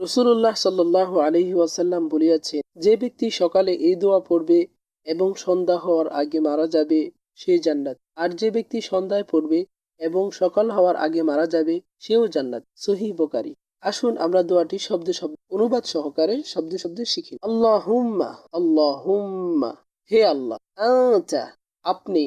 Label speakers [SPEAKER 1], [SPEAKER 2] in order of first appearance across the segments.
[SPEAKER 1] রসুল্লাহ সাল্লাহ আলহি ওয়াসাল্লাম বলিয়াছেন, যে ব্যক্তি সকালে এই দোয়া পড়বে এবং সন্ধ্যা হওয়ার আগে মারা যাবে, সে জান্নাত। আর যে ব্যক্তি সন্ধ্যায় পড়বে এবং সকাল হওয়ার আগে মারা যাবে, সেও জান্নাত। সহি বোকারি আসুন আমরা দোয়াটি শব্দে শব্দ, অনুবাদ সহকারে শব্দে শব্দে শিখি। আল্লাহ হুম্মা আল্লাহুম্মা আল্লাহুম্মা, হে আল্লাহ আপনি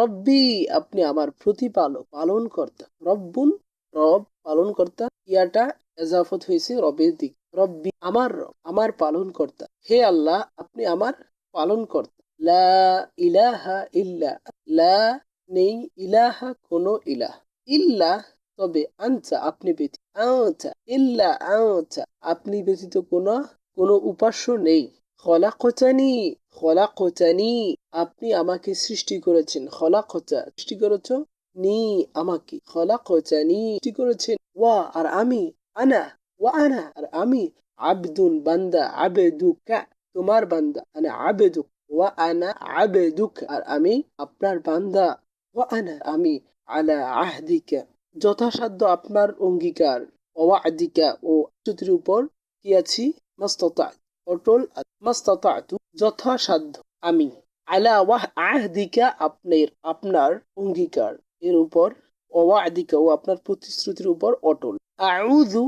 [SPEAKER 1] রব্বি আপনি আমার প্রতিপালক পালন কর্তা রব্বুন, রব পালন কর্তা ইয়াটা এজাফত হয়েছে রবের দিক। রব্বি আমার রব, আমার পালন কর্তা হে আল্লাহ, আপনি আমার পালন কর্তা লা ইলাহা ইল্লা, লা নেই ইলাহা কোনো ইলাহ। ইল্লা, তবে আনচা আপনি ব্যতীত আচ্ছা ইল্লা আচ্ছা আপনি ব্যতীত কোনো কোনো উপাস্য নেই। খলাকচানি খলাকচানি আপনি আমাকে সৃষ্টি করেছেন। খলাকচা সৃষ্টি করেছ নি আমাকে। খলাকচানি সৃষ্টি করেছেন। ওয়া, আর আমি আনা ওয়া আনা আর আমি আবদুন বান্দা আবেদুকা তোমার বান্দা আনা আবেদুক ওয়া আনা আবেদুক আর আমি আপনার বান্দা ওয়া আনা আমি আলা আহদিকা যথাসাধ্য আপনার অঙ্গীকার অওয়াদিকা ও চ্যুতির উপর কি আছি মাস্তা অটল মাস্তাতু যথাসাধ্য আমি। আলা ওয়াহ আহদিকা আপনার আপনার অঙ্গীকার এর উপর অওয়াদিকা ও আপনার প্রতিশ্রুতির উপর অটল। আউযু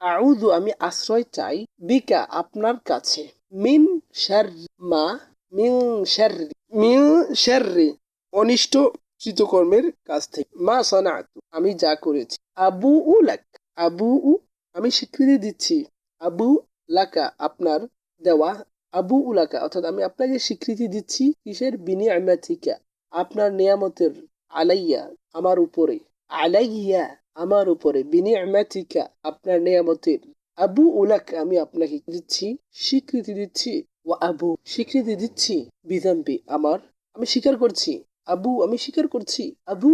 [SPEAKER 1] আউযু আমি আশ্রয় চাই বিকা আপনার কাছে। মিন শার মা, মিন শাররি মিন শাররি অনিষ্ট কৃতকর্মের কাছ থেকে। মা সনাতু আমি যা করেছি। আবু উ লাক, আবু উ আমি স্বীকৃতি দিচ্ছি। আবু লাকা আপনার দেওয়া, আবু উলাকা অর্থাৎ আমি আপনাকে স্বীকৃতি দিচ্ছি কিসের? বিনি বিনিয়ামাতিকা আপনার নিয়ামতের আলাইয়া, আমার উপরে। আলাইয়া আমার উপরে, বিনিয়ামাতিকা আপনার নিয়ামতের। আবু উলাক, আমি আপনাকে দিচ্ছি, স্বীকৃতি দিচ্ছি ও আবু, স্বীকৃতি দিচ্ছি বিদাম্বি আমার, আমি স্বীকার করছি। আবু, আমি স্বীকার করছি। আবু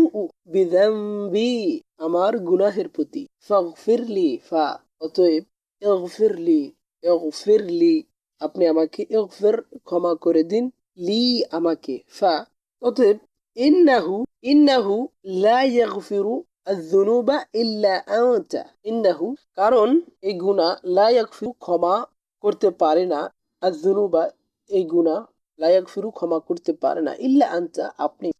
[SPEAKER 1] বিদাম্বি আমার গুনাহের প্রতি। ফিরলি ফা, অতএব ইগফিরলি ইগফিরলি, আপনি আমাকে ইগফির, ক্ষমা করে দিন। লি আমাকে, ফা, অতএব ইন্নাহু ইন্নাহু লা ইয়াগফিরু জুনুবা ইল্লা আনতা ইন্নাহু কারণ এই গুণা লায়াক ফিরু ক্ষমা করতে পারে না। আর জুনুবা এই গুণা লায়াক ফিরু ক্ষমা করতে পারে না। ইল্লা আনতা আপনি